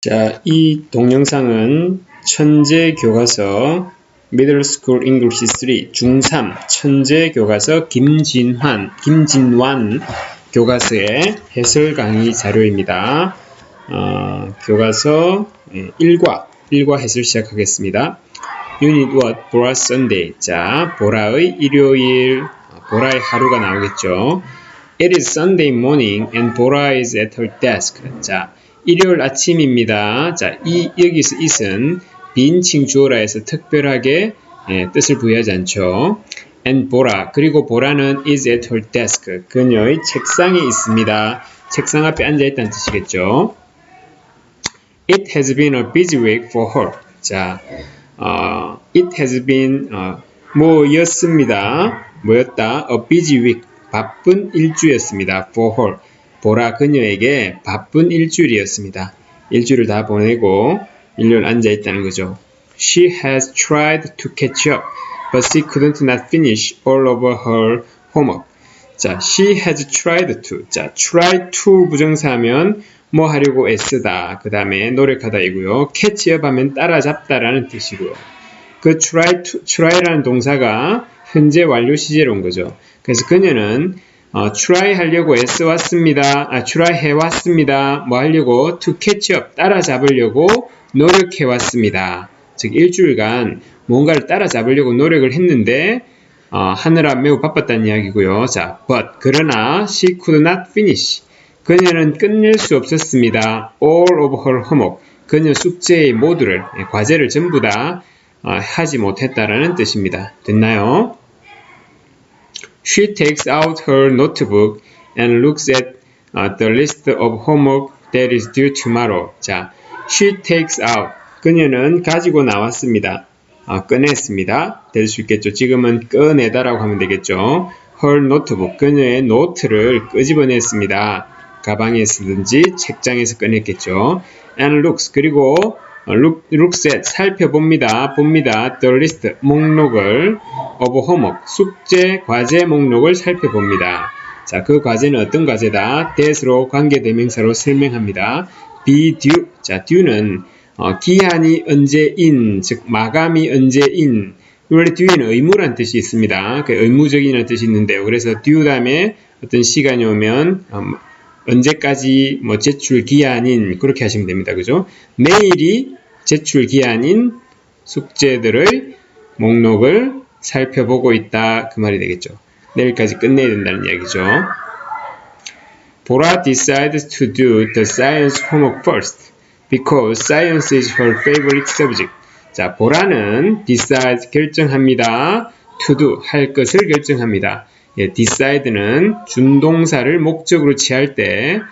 자, 이 동영상은 천재 교과서 Middle School English 3 중3 천재 교과서 김진환, 김진완 교과서의 해설 강의 자료입니다. 어, 교과서 1과, 1과 해설 시작하겠습니다. Unit what? 보라 Sunday. 자, 보라의 일요일, 보라의 하루가 나오겠죠. It is Sunday morning and Bora is at her desk. 자, 일요일 아침입니다. 자, 이 여기서 it은 빈칭 주어라해서 특별하게 예, 뜻을 부여하지 않죠. and 보라 그리고 보라는 is at her desk 그녀의 책상에 있습니다. 책상 앞에 앉아 있다는 뜻이겠죠. It has been a busy week for her. 자, 어, it has been 어, 뭐였습니다. 뭐였다? A busy week 바쁜 일주였습니다. for her 보라 그녀에게 바쁜 일주일이었습니다. 일주일을 다 보내고 일요일 앉아 있다는 거죠. She has tried to catch up, but she couldn't not finish all of her homework. 자, she has tried to. 자, try to 부정사하면 뭐 하려고 애쓰다. 그 다음에 노력하다이고요. catch up 하면 따라잡다라는 뜻이고요. 그 try to, try라는 동사가 현재 완료 시제로 온 거죠. 그래서 그녀는 어, try 하려고 애써왔습니다. 아, try 해왔습니다. 뭐 하려고 to catch up 따라잡으려고 노력해왔습니다. 즉 일주일간 뭔가를 따라잡으려고 노력을 했는데 어, 하느라 매우 바빴다는 이야기고요. 자, but 그러나 she could not finish. 그녀는 끝낼 수 없었습니다. all of her homework. 그녀 숙제의 모두를 예, 과제를 전부 다 어, 하지 못했다라는 뜻입니다. 됐나요? She takes out her notebook and looks at uh, the list of homework that is due tomorrow. 자, she takes out. 그녀는 가지고 나왔습니다. 어, 꺼냈습니다. 될 수 있겠죠. 지금은 꺼내다라고 하면 되겠죠. her notebook. 그녀의 노트를 끄집어냈습니다. 가방에 쓰든지 책장에서 꺼냈겠죠. and looks. 그리고 looks at 살펴봅니다. 봅니다. the list 목록을 of homework 숙제 과제 목록을 살펴봅니다. 자, 그 과제는 어떤 과제다? that으로 관계 대명사로 설명합니다. be due. 자, due는 어, 기한이 언제인, 즉 마감이 언제인. 원래 due는 의무란 뜻이 있습니다. 그 의무적이라는 뜻이 있는데요. 그래서 due 다음에 어떤 시간이 오면 어, 언제까지 뭐 제출 기한인 그렇게 하시면 됩니다. 그죠? 내일이 제출 기한인 숙제들의 목록을 살펴보고 있다 그 말이 되겠죠. 내일까지 끝내야 된다는 이야기죠. Bora decides to do the science homework first because science is her favorite subject. 자, 보라는 decide 결정합니다. to do 할 것을 결정합니다. 예, decide는 준동사를 목적으로 취할 때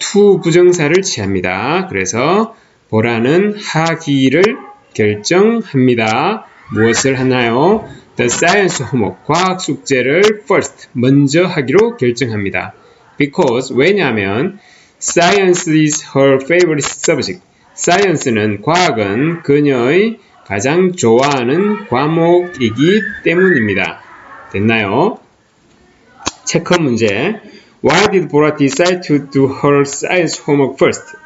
to 부정사를 취합니다. 그래서 보라는 하기를 결정합니다. 무엇을 하나요? The science homework, 과학 숙제를 first, 먼저 하기로 결정합니다. Because, 왜냐하면 science is her favorite subject. science는 과학은 그녀의 가장 좋아하는 과목이기 때문입니다. 됐나요? 체크 문제. Why did Bora decide to do her science homework first?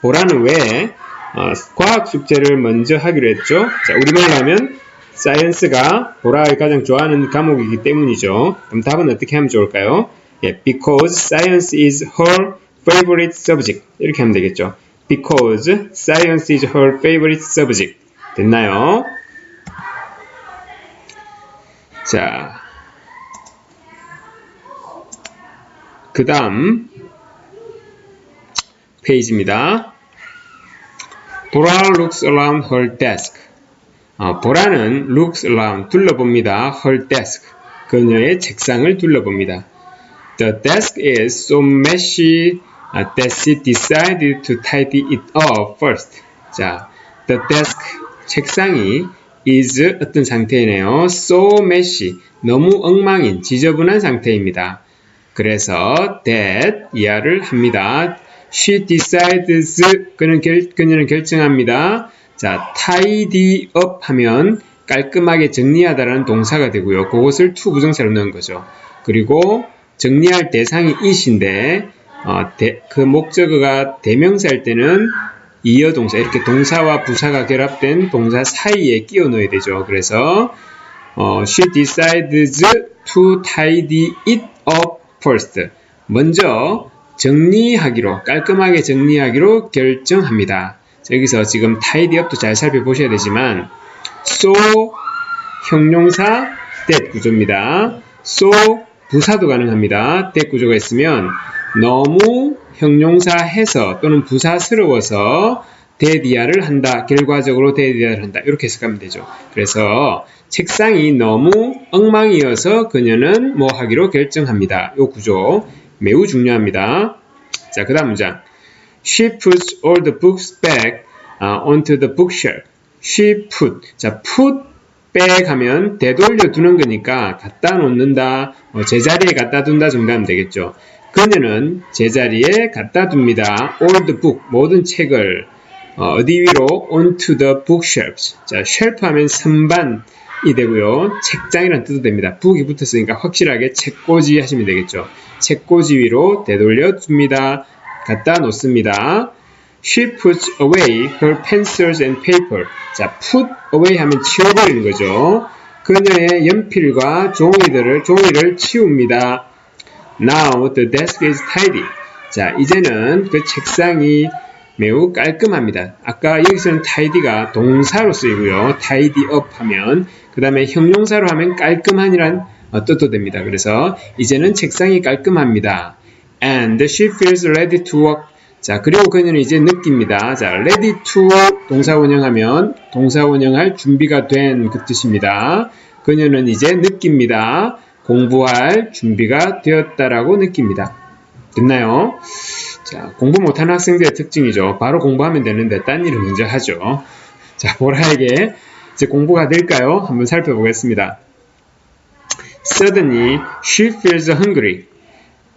보라는 왜 어, 과학 숙제를 먼저 하기로 했죠? 자, 우리말로 하면 사이언스가 보라가 가장 좋아하는 과목이기 때문이죠. 그럼 답은 어떻게 하면 좋을까요? 예, because science is her favorite subject. 이렇게 하면 되겠죠. Because science is her favorite subject. 됐나요? 자, 그 다음 페이지입니다. 보라 looks around her desk. 어, 보라는 looks around 둘러봅니다. her desk. 그녀의 책상을 둘러봅니다. The desk is so messy that she decided to tidy it up first. 자, the desk 책상이 is 어떤 상태이네요. so messy 너무 엉망인 지저분한 상태입니다. 그래서 that 이하를 합니다. She decides 그는 결, 그녀는 결정합니다. 자, tidy up 하면 깔끔하게 정리하다라는 동사가 되고요. 그것을 to 부정사로 넣은 거죠. 그리고 정리할 대상이 it인데 어, 대, 그 목적어가 대명사일 때는 이어 동사 이렇게 동사와 부사가 결합된 동사 사이에 끼워 넣어야 되죠. 그래서 어, she decides to tidy it up first. 먼저 정리하기로 깔끔하게 정리하기로 결정합니다. 여기서 지금 up도 잘 살펴보셔야 되지만 so 형용사 that 구조입니다. so 부사도 가능합니다. that 구조가 있으면 너무 형용사 해서 또는 부사스러워서 대디아를 한다. 결과적으로 대디아를 한다. 이렇게 해석하면 되죠. 그래서 책상이 너무 엉망이어서 그녀는 뭐 하기로 결정합니다. 이 구조 매우 중요합니다. 자, 그 다음 문장. She puts all the books back uh, onto the bookshelf. She put. 자, put back 하면 되돌려 두는 거니까 갖다 놓는다, 어, 제자리에 갖다 둔다 정도 하면 되겠죠. 그녀는 제자리에 갖다 둡니다. all the book, 모든 책을 어, 디 위로 onto the bookshelves. 자, shelf 하면 선반 이 되고요. 책장이란 뜻도 됩니다. book이 붙었으니까 확실하게 책꽂이 하시면 되겠죠. 책꽂이 위로 되돌려 줍니다. 갖다 놓습니다. She puts away her pencils and paper. 자, put away 하면 치워버리는 거죠. 그녀의 연필과 종이들을, 종이를 치웁니다. Now the desk is tidy. 자, 이제는 그 책상이 매우 깔끔합니다. 아까 여기서는 tidy가 동사로 쓰이고요. tidy up 하면 그 다음에 형용사로 하면 깔끔한이란 어, 뜻도 됩니다. 그래서 이제는 책상이 깔끔합니다. And she feels ready to work. 자, 그리고 그녀는 이제 느낍니다. 자, ready to work 동사 원형하면 동사 원형할 준비가 된 그 뜻입니다. 그녀는 이제 느낍니다. 공부할 준비가 되었다라고 느낍니다. 됐나요? 자, 공부 못하는 학생들의 특징이죠. 바로 공부하면 되는데 딴 일을 먼저 하죠. 자, 보라에게 이제 공부가 될까요? 한번 살펴보겠습니다. Suddenly, she feels hungry.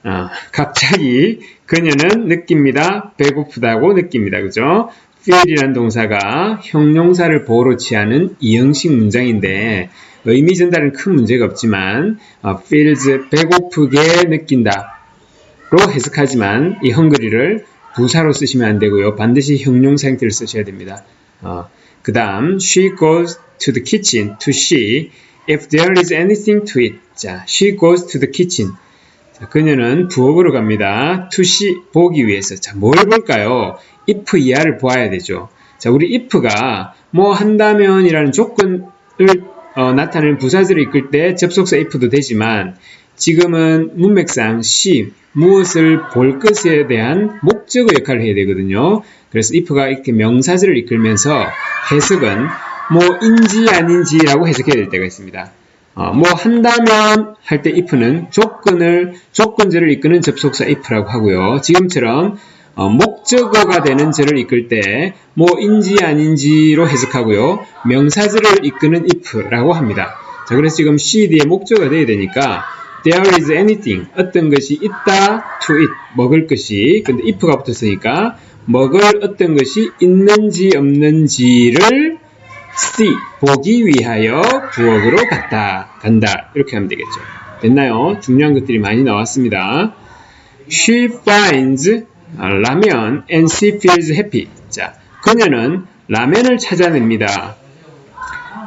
아, 갑자기 그녀는 느낍니다. 배고프다고 느낍니다. 그죠? feel이라는 동사가 형용사를 보호로 취하는 이형식 문장인데 의미 전달은 큰 문제가 없지만 어, feels 배고프게 느낀다 로 해석하지만 이 헝그리를 부사로 쓰시면 안 되고요. 반드시 형용사 형태를 쓰셔야 됩니다. 어, 그 다음 she goes to the kitchen to see if there is anything to eat. 자, she goes to the kitchen. 자, 그녀는 부엌으로 갑니다. to see 보기 위해서. 자, 뭘 볼까요? if 이하를 보아야 되죠. 자, 우리 if가 뭐 한다면이라는 조건을 어, 나타내는 부사절을 이끌 때 접속사 if도 되지만 지금은 문맥상 she 무엇을 볼 것에 대한 목적어 역할을 해야 되거든요. 그래서 if가 이렇게 명사절을 이끌면서 해석은 뭐인지 아닌지라고 해석해야 될 때가 있습니다. 어, 뭐 한다면 할 때 if는 조건을 조건절을 이끄는 접속사 if라고 하고요. 지금처럼 어, 목적어가 되는 절을 이끌 때 뭐인지 아닌지로 해석하고요. 명사절을 이끄는 if라고 합니다. 자, 그래서 지금 she 뒤에 목적어가 돼야 되니까 there is anything. 어떤 것이 있다 to eat. 먹을 것이. 근데 if가 붙었으니까 먹을 어떤 것이 있는지 없는지를 see. 보기 위하여 부엌으로 갔다 간다. 이렇게 하면 되겠죠. 됐나요? 중요한 것들이 많이 나왔습니다. She finds 라면 and she feels happy. 자 그녀는 라면을 찾아냅니다.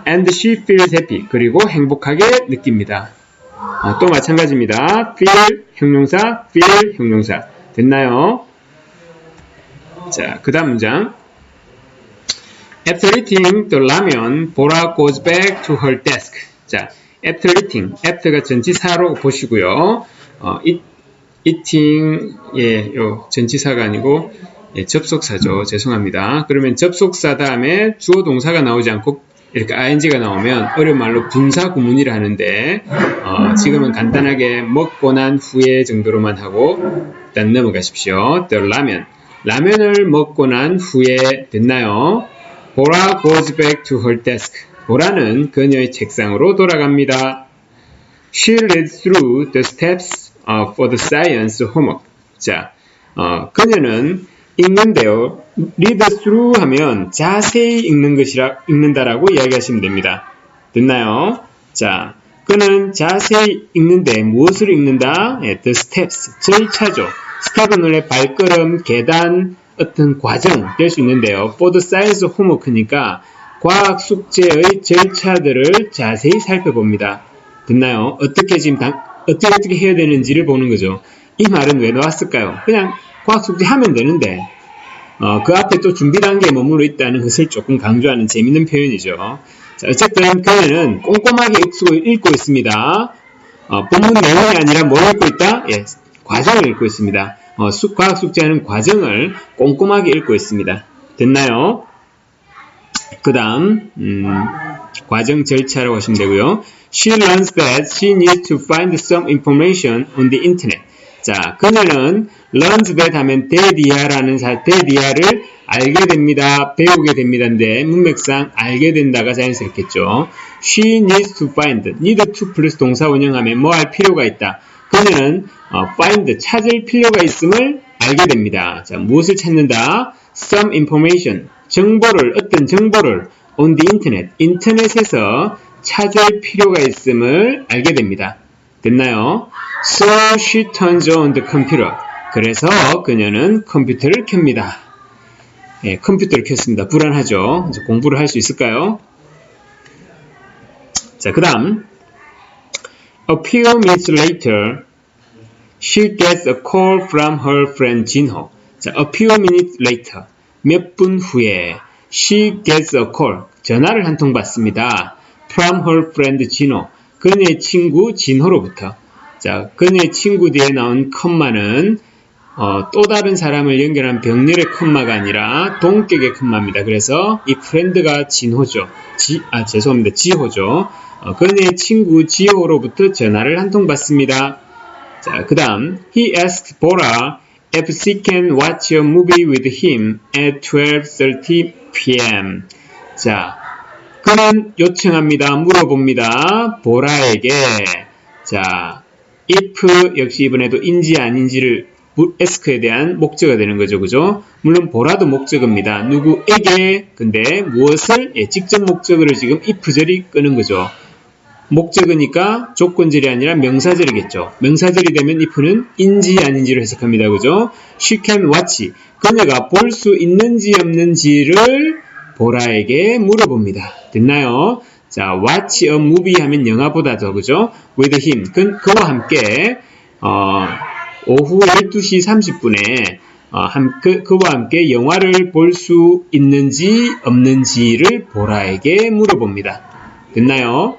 And she feels happy. 그리고 행복하게 느낍니다 아, 또 마찬가지입니다. feel 형용사, feel 형용사. 됐나요? 자, 그 다음 문장. After eating the ramen, Bora goes back to her desk. 자, after eating, after가 전치사로 보시고요. 어, eat, eating, 예, 요 전치사가 아니고 예, 접속사죠. 죄송합니다. 그러면 접속사 다음에 주어 동사가 나오지 않고 이렇게 ing가 나오면 어려운 말로 분사 구문이라 하는데 어, 지금은 간단하게 먹고 난 후에 정도로만 하고 일단 넘어가십시오. The ramen. 라면을 먹고 난 후에 됐나요? 보라 goes back to her desk. 보라는 그녀의 책상으로 돌아갑니다. She reads through the steps for the science homework. 자, 어, 그녀는 읽는데요. read through 하면 자세히 읽는 것이라 읽는다라고 이야기하시면 됩니다. 됐나요? 자, 그는 자세히 읽는데 무엇을 읽는다? 예, the steps, 절차죠. 스텝은 원래 발걸음, 계단, 어떤 과정 될 수 있는데요. for the science homework니까 과학 숙제의 절차들을 자세히 살펴봅니다. 됐나요? 어떻게 지금 당, 어떻게 어떻게 해야 되는지를 보는 거죠. 이 말은 왜 나왔을까요? 그냥 과학 숙제 하면 되는데 어, 그 앞에 또 준비 단계에 머물러 있다는 것을 조금 강조하는 재밌는 표현이죠. 자, 어쨌든 그녀는 꼼꼼하게 읽고, 읽고 있습니다. 어, 본문 내용이 아니라 뭘 읽고 있다? 예, 과정을 읽고 있습니다. 어, 수, 과학 숙제하는 과정을 꼼꼼하게 읽고 있습니다. 됐나요? 그 다음 음, 과정 절차라고 하시면 되고요. She learns that she needs to find some information on the internet. 자, 그녀는 learns that 하면 대디아라는 사, 대디아를 알게 됩니다. 배우게 됩니다인데 문맥상 알게 된다가 자연스럽겠죠. She needs to find, need to 플러스 동사 원형하면 뭐 할 필요가 있다. 그녀는 어, find, 찾을 필요가 있음을 알게 됩니다. 자, 무엇을 찾는다? Some information, 정보를, 어떤 정보를 on the internet, 인터넷에서 찾을 필요가 있음을 알게 됩니다. 됐나요? So she turns on the computer. 그래서 그녀는 컴퓨터를 켭니다. 예, 컴퓨터를 켰습니다. 불안하죠? 이제 공부를 할 수 있을까요? 자, 그 다음. A few minutes later, she gets a call from her friend Jinho. 자, a few minutes later. 몇 분 후에 she gets a call. 전화를 한 통 받습니다. from her friend Jinho. 그녀의 친구 진호로부터. 자, 그녀의 친구 뒤에 나온 컴마는 어, 또 다른 사람을 연결한 병렬의 컴마가 아니라 동격의 컴마입니다. 그래서 이 프렌드가 진호죠. 지, 아, 죄송합니다. 지호죠. 어, 그녀의 친구 지호로부터 전화를 한 통 받습니다. 자, 그 다음, he asked Bora if she can watch a movie with him at 12.30 p.m. 자, 그는 요청합니다. 물어봅니다. 보라에게. 자, if 역시 이번에도 인지 아닌지를 ask에 대한 목적어가 되는 거죠. 그죠? 물론 보라도 목적어입니다. 누구에게 근데 무엇을 예, 직접 목적어를 지금 if절이 끄는 거죠. 목적어니까 조건절이 아니라 명사절이겠죠. 명사절이 되면 if는 인지 아닌지로 해석합니다. 그죠? She can watch. 그녀가 볼 수 있는지 없는지를 보라에게 물어봅니다. 됐나요? 자, watch a movie 하면 영화 보다죠. 그죠? with him. 그, 그와 함께, 어, 오후 12시 30분에 어, 함, 그, 그와 함께 영화를 볼 수 있는지 없는지를 보라에게 물어봅니다. 됐나요?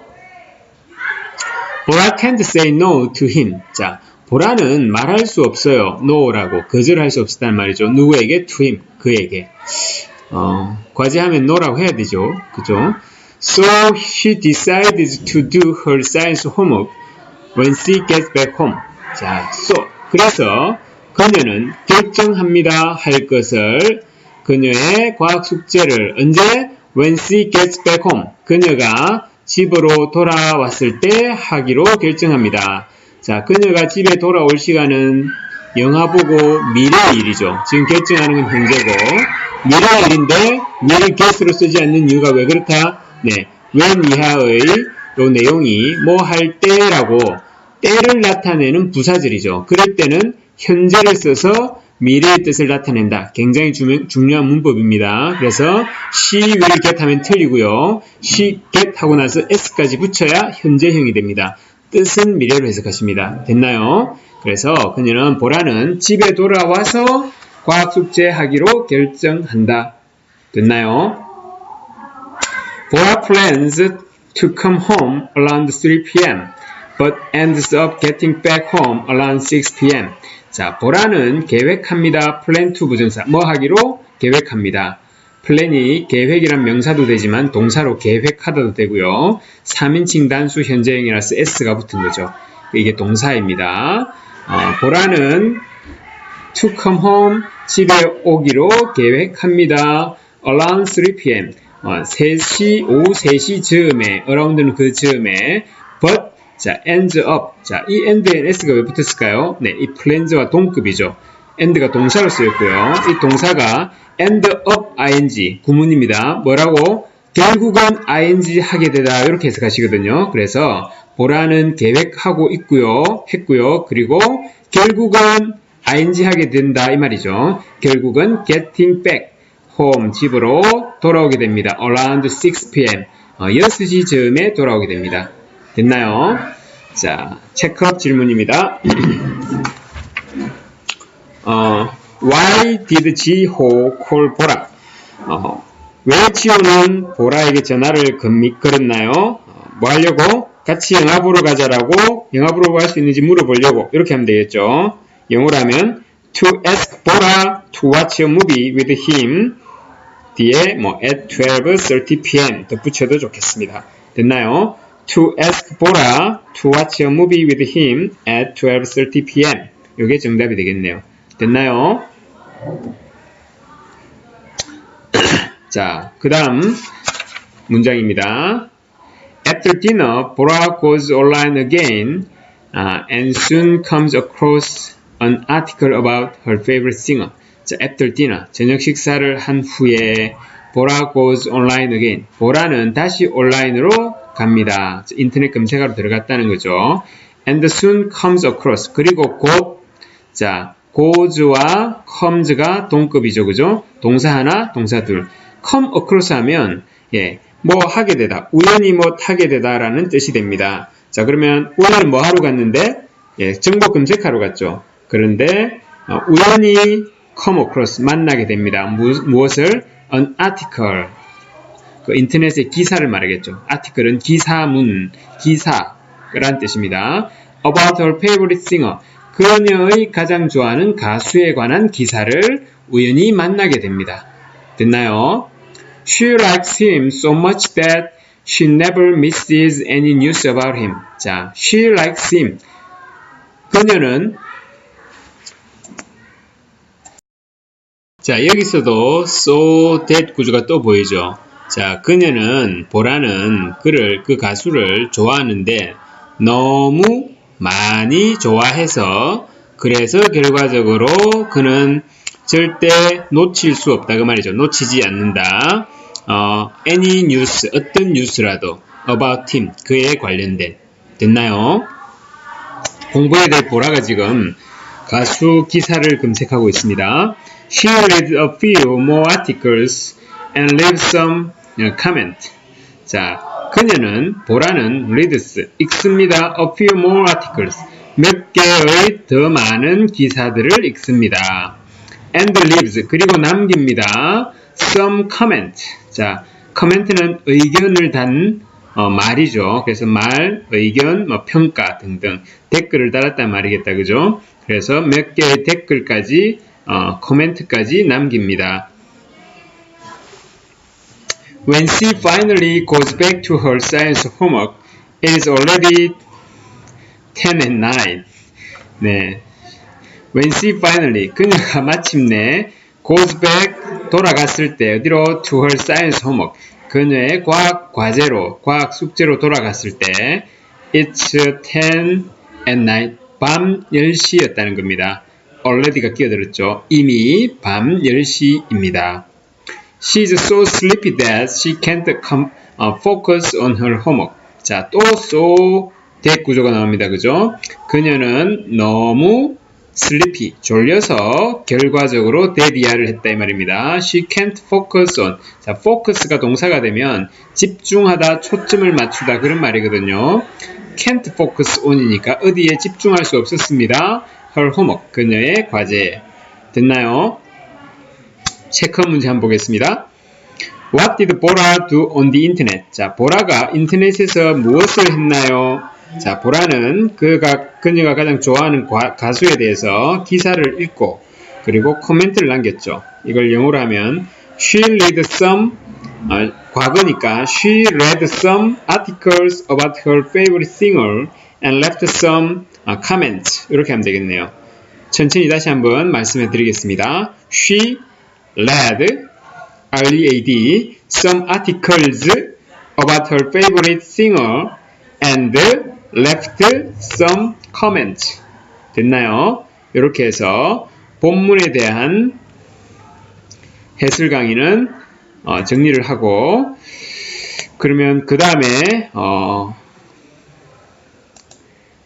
보라 can't say no to him. 자, 보라는 말할 수 없어요. no라고 거절할 수 없었단 말이죠. 누구에게? to him. 그에게. 어, 과제하면 no라고 해야 되죠. 그죠? So she decided to do her science homework when she gets back home. 자, so 그래서 그녀는 결정합니다 할 것을 그녀의 과학 숙제를 언제 when she gets back home 그녀가 집으로 돌아왔을 때 하기로 결정합니다. 자, 그녀가 집에 돌아올 시간은 영화 보고 미래 일이죠. 지금 결정하는 건 현재고 미래 일인데 미래 get로 쓰지 않는 이유가 왜 그렇다? 네, when 이하의 요 내용이 뭐 할 때라고 때를 나타내는 부사절이죠. 그럴 때는 현재를 써서 미래의 뜻을 나타낸다. 굉장히 주, 중요한 문법입니다. 그래서 she will get 하면 틀리고요. she get 하고 나서 s까지 붙여야 현재형이 됩니다. 뜻은 미래로 해석하십니다. 됐나요? 그래서 그녀는 보라는 집에 돌아와서 과학 숙제 하기로 결정한다. 됐나요? 보라 plans to come home around 3 p.m. but ends up getting back home around 6 p.m. 자, 보라는 계획합니다. plan to 부정사. 뭐 하기로? 계획합니다. 플랜이 계획이란 명사도 되지만 동사로 계획하다도 되고요. 3인칭 단수 현재형이라서 s가 붙은 거죠. 이게 동사입니다. 어, 보라는 to come home 집에 오기로 계획합니다. around 3 p.m. 어, 3시, 오후 3시 즈음에, around는 그 즈음에, but 자, ends up. 자, 이 end에 s가 왜 붙었을까요? 네, 이 plans와 동급이죠. end가 동사로 쓰였고요. 이 동사가 end up ing 구문입니다. 뭐라고? 결국은 ing 하게 되다 이렇게 해석하시거든요. 그래서 보라는 계획하고 있고요. 했고요. 그리고 결국은 ing 하게 된다 이 말이죠. 결국은 getting back home 집으로 돌아오게 됩니다. around 6 p.m. 어, 6시 즈음에 돌아오게 됩니다. 됐나요? 자, 체크업 질문입니다. 어, why did 지호 call 보라? 어, 왜 지호는 보라에게 전화를 건- 걸었나요? 어, 뭐 하려고? 같이 영화 보러 가자라고 영화 보러 갈 수 있는지 물어보려고 이렇게 하면 되겠죠. 영어로 하면 to ask 보라 to watch a movie with him 뒤에 뭐 at 12:30 p.m. 덧붙여도 좋겠습니다. 됐나요? To ask 보라 to watch a movie with him at 12:30 p.m. 이게 정답이 되겠네요. 됐나요? 자, 그 다음 문장입니다. After dinner, Bora goes online again uh, and soon comes across an article about her favorite singer. 자, after dinner, 저녁 식사를 한 후에 Bora goes online again. 보라는 다시 온라인으로 갑니다. 자, 인터넷 검색하러 들어갔다는 거죠. And soon comes across. 그리고 곧, 자, goes와 comes가 동급이죠. 그죠? 동사 하나, 동사 둘. come across 하면, 예, 뭐 하게 되다. 우연히 뭐 타게 되다라는 뜻이 됩니다. 자, 그러면 오늘 뭐 하러 갔는데? 예, 정보 검색하러 갔죠. 그런데 어, 우연히 come across 만나게 됩니다. 무, 무엇을? an article. 그 인터넷의 기사를 말하겠죠. article은 기사문, 기사라는 뜻입니다. about her favorite singer. 그녀의 가장 좋아하는 가수에 관한 기사를 우연히 만나게 됩니다. 됐나요? She likes him so much that she never misses any news about him. 자, she likes him. 그녀는 자, 여기서도 so that 구조가 또 보이죠. 자, 그녀는 보라는 그를 그 가수를 좋아하는데 너무 많이 좋아해서 그래서 결과적으로 그는 절대 놓칠 수 없다 그 말이죠. 놓치지 않는다. 어, any news 어떤 뉴스라도 about him 그에 관련된 됐나요? 공부에 대해 보라가 지금 가수 기사를 검색하고 있습니다. She read a few more articles and left some uh, comment. 자, 그녀는 보라는 reads 읽습니다. A few more articles 몇 개의 더 많은 기사들을 읽습니다. and leaves 그리고 남깁니다. some comment. 자, comment는 의견을 단 어, 말이죠. 그래서 말, 의견, 뭐 평가 등등 댓글을 달았단 말이겠다, 그죠? 그래서 몇 개의 댓글까지 어, 코멘트까지 남깁니다. When she finally goes back to her science homework, it is already 10 at night. 네. When she finally, 그녀가 마침내 goes back, 돌아갔을 때, 어디로? to her science homework. 그녀의 과학 과제로, 과학 숙제로 돌아갔을 때, it's 10 at night. 밤 10시였다는 겁니다. already가 끼어들었죠. 이미 밤 10시입니다. She's so sleepy that she can't com, 어, focus on her homework. 자, 또 so that 구조가 나옵니다. 그죠? 그녀는 너무 sleepy, 졸려서 결과적으로 대디아를 했다 이 말입니다. She can't focus on. 자, focus가 동사가 되면 집중하다, 초점을 맞추다 그런 말이거든요. Can't focus on이니까 어디에 집중할 수 없었습니다. her homework, 그녀의 과제. 됐나요? 체크 문제 한번 보겠습니다. What did Bora do on the internet? 자, 보라가 인터넷에서 무엇을 했나요? 자, 보라는 그가 그녀가 가장 좋아하는 과- 가수에 대해서 기사를 읽고 그리고 코멘트를 남겼죠. 이걸 영어로 하면 she read some 어, 과거니까 she read some articles about her favorite singer and left some 어, comments 이렇게 하면 되겠네요. 천천히 다시 한번 말씀해 드리겠습니다. She read R-E-A-D some articles about her favorite singer and left some comments. 됐나요? 이렇게 해서 본문에 대한 해설 강의는 어, 정리를 하고 그러면 그 다음에 어,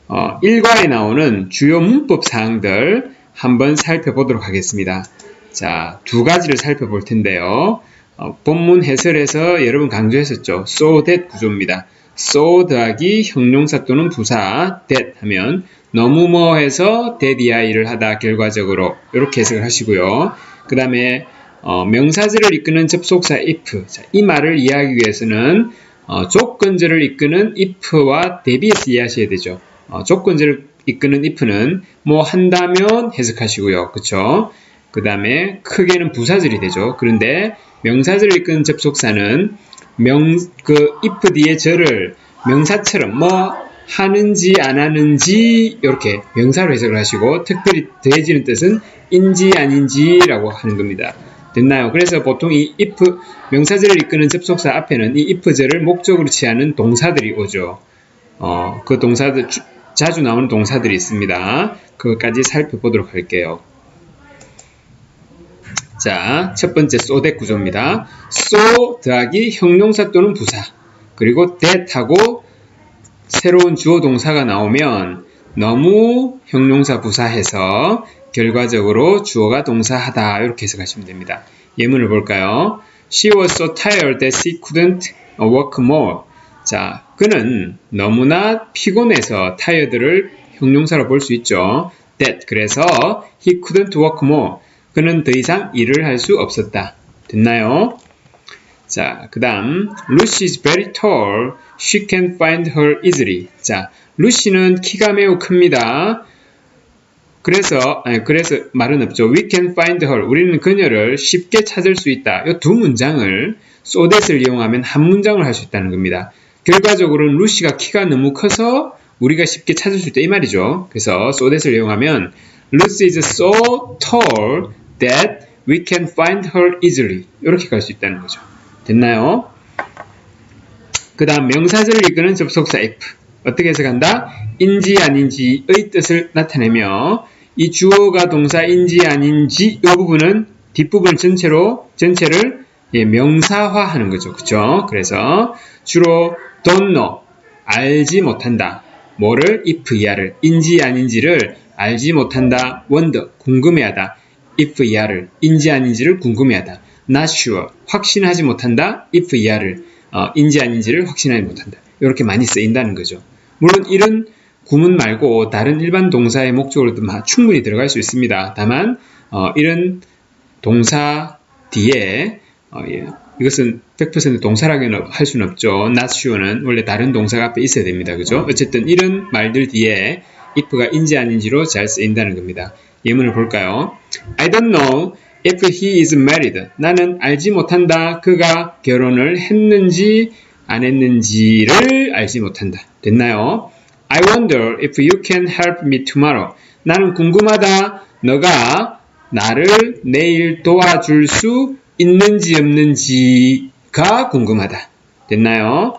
어, 일과에 나오는 주요 문법 사항들 한번 살펴보도록 하겠습니다. 자, 두 가지를 살펴볼 텐데요. 어, 본문 해설에서 여러분 강조했었죠. so that 구조입니다. so 더하기 형용사 또는 부사 that 하면 너무 뭐 해서 that이야를 하다 결과적으로 이렇게 해석을 하시고요. 그 다음에 어, 명사절을 이끄는 접속사 if 자, 이 말을 이해하기 위해서는 어, 조건절을 이끄는 if와 대비해서 이해하셔야 되죠. 어, 조건절을 이끄는 if는 뭐 한다면 해석하시고요. 그쵸? 그 다음에 크게는 부사절이 되죠. 그런데 명사절을 이끄는 접속사는 명, 그 if 뒤에 절을 명사처럼 뭐 하는지 안 하는지 이렇게 명사로 해석을 하시고 특별히 더해지는 뜻은 인지 아닌지라고 하는 겁니다. 됐나요? 그래서 보통 이 if 명사절을 이끄는 접속사 앞에는 이 if절을 목적으로 취하는 동사들이 오죠. 어, 그 동사들 주, 자주 나오는 동사들이 있습니다. 그것까지 살펴보도록 할게요. 자, 첫 번째 소대 구조입니다. so 더하기 형용사 또는 부사 그리고 that하고 새로운 주어 동사가 나오면 너무 형용사 부사해서 결과적으로 주어가 동사하다 이렇게 해석하시면 됩니다. 예문을 볼까요? She was so tired that she couldn't work more. 자, 그는 너무나 피곤해서 tired를 형용사로 볼 수 있죠. That 그래서 he couldn't work more. 그는 더 이상 일을 할 수 없었다. 됐나요? 자, 그 다음 Lucy is very tall. She can find her easily. 자, 루시는 키가 매우 큽니다. 그래서 아니, 그래서 말은 없죠. We can find her. 우리는 그녀를 쉽게 찾을 수 있다. 이 두 문장을 so that을 이용하면 한 문장을 할 수 있다는 겁니다. 결과적으로는 루시가 키가 너무 커서 우리가 쉽게 찾을 수 있다 이 말이죠. 그래서 so that을 이용하면 Lucy is so tall that we can find her easily. 이렇게 갈 수 있다는 거죠. 됐나요? 그 다음 명사절을 이끄는 접속사 if. 어떻게 해석한다? 인지 아닌지의 뜻을 나타내며 이 주어가 동사인지 아닌지 이 부분은 뒷부분 전체로 전체를 예, 명사화하는 거죠. 그죠? 그래서 주로 don't know 알지 못한다. 뭐를 if 이하를 인지 아닌지를 알지 못한다. wonder 궁금해하다. if 이하를 인지 아닌지를 궁금해하다. not sure 확신하지 못한다. if 이하를 어, 인지 아닌지를 확신하지 못한다. 이렇게 많이 쓰인다는 거죠. 물론 이런 구문 말고 다른 일반 동사의 목적으로도 충분히 들어갈 수 있습니다. 다만 어, 이런 동사 뒤에 어, 예, 이것은 100% 동사라고는 할 수는 없죠. not sure는 원래 다른 동사가 앞에 있어야 됩니다. 그죠? 어쨌든 이런 말들 뒤에 if가 인지 아닌지로 잘 쓰인다는 겁니다. 예문을 볼까요? I don't know if he is married. 나는 알지 못한다. 그가 결혼을 했는지 안 했는지를 알지 못한다. 됐나요? I wonder if you can help me tomorrow. 나는 궁금하다. 너가 나를 내일 도와줄 수 있는지 없는지가 궁금하다. 됐나요?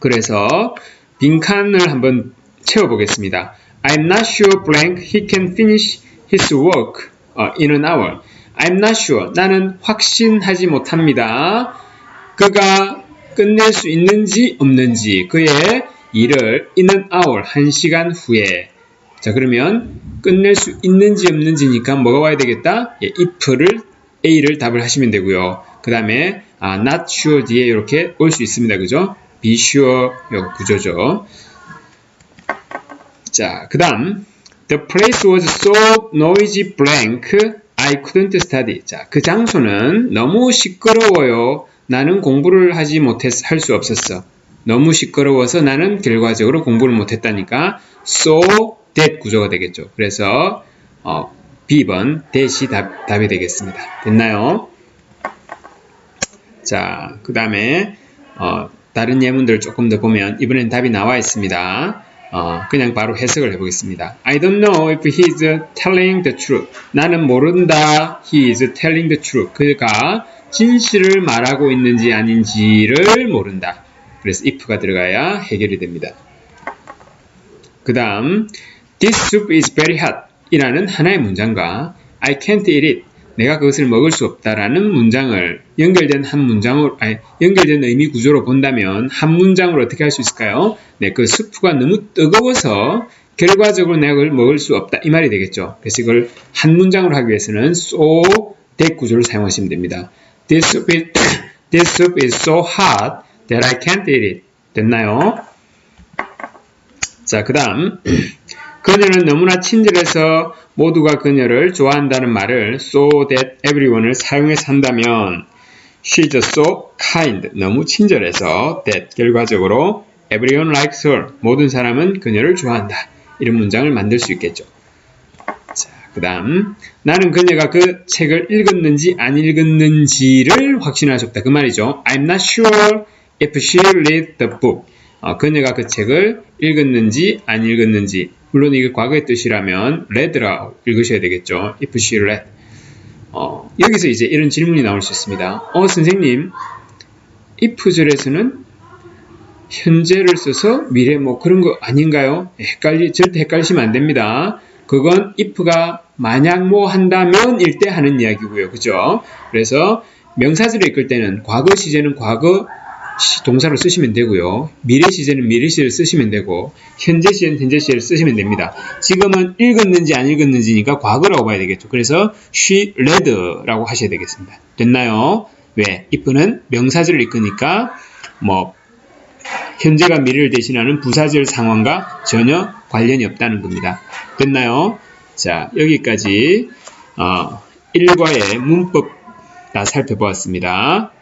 그래서 빈칸을 한번 채워보겠습니다. I'm not sure blank he can finish his work in an hour. I'm not sure. 나는 확신하지 못합니다. 그가 끝낼 수 있는지 없는지 그의 일을 in an hour, 한 시간 후에 자 그러면 끝낼 수 있는지 없는지니까 뭐가 와야 되겠다? 예, if를 A를 답을 하시면 되고요. 그 다음에 아, not sure 뒤에 이렇게 올 수 있습니다. 그죠? be sure 요 구조죠. 자, 그 다음 The place was so noisy blank I couldn't study. 자, 그 장소는 너무 시끄러워요. 나는 공부를 하지 못했, 할 수 없었어. 너무 시끄러워서 나는 결과적으로 공부를 못했다니까 so that 구조가 되겠죠. 그래서 어, B번 that이 답, 답이 되겠습니다. 됐나요? 자, 그 다음에 어, 다른 예문들을 조금 더 보면 이번엔 답이 나와 있습니다. 어, 그냥 바로 해석을 해보겠습니다. I don't know if he is telling the truth. 나는 모른다. He is telling the truth. 그가 진실을 말하고 있는지 아닌지를 모른다. 그래서 if가 들어가야 해결이 됩니다. 그 다음 This soup is very hot 이라는 하나의 문장과 I can't eat it 내가 그것을 먹을 수 없다라는 문장을 연결된 한 문장으로 아니, 연결된 의미 구조로 본다면 한 문장으로 어떻게 할 수 있을까요? 네, 그 스프가 너무 뜨거워서 결과적으로 내가 그걸 먹을 수 없다 이 말이 되겠죠. 그래서 이걸 한 문장으로 하기 위해서는 so that 구조를 사용하시면 됩니다. This soup is, this soup is so hot that I can't eat it. 됐나요? 자, 그 다음 그녀는 너무나 친절해서 모두가 그녀를 좋아한다는 말을 so that everyone을 사용해서 한다면 she's so kind 너무 친절해서 that 결과적으로 everyone likes her 모든 사람은 그녀를 좋아한다 이런 문장을 만들 수 있겠죠. 자, 그 다음 나는 그녀가 그 책을 읽었는지 안 읽었는지를 없다 그 말이죠. I'm not sure if she read the book 어, 그녀가 그 책을 읽었는지 안 읽었는지 물론 이게 과거의 뜻이라면 read라 읽으셔야 되겠죠. if she read 어, 여기서 이제 이런 질문이 나올 수 있습니다. 어 선생님 if절에서는 현재를 써서 미래 뭐 그런 거 아닌가요? 헷갈리 절대 헷갈리시면 안 됩니다. 그건 if가 만약 뭐 한다면 일 때 하는 이야기고요. 그죠? 그래서 명사절을 읽을 때는 과거 시제는 과거 시- 동사로 쓰시면 되고요. 미래 시제는 미래 시제를 쓰시면 되고 현재 시제는 현재 시제를 쓰시면 됩니다. 지금은 읽었는지 안 읽었는지니까 과거라고 봐야 되겠죠. 그래서 she read라고 하셔야 되겠습니다. 됐나요? 왜? if는 명사절을 읽으니까 뭐 현재가 미래를 대신하는 부사절 상황과 전혀 관련이 없다는 겁니다. 됐나요? 자, 여기까지 어, 1과의 문법 다 살펴보았습니다.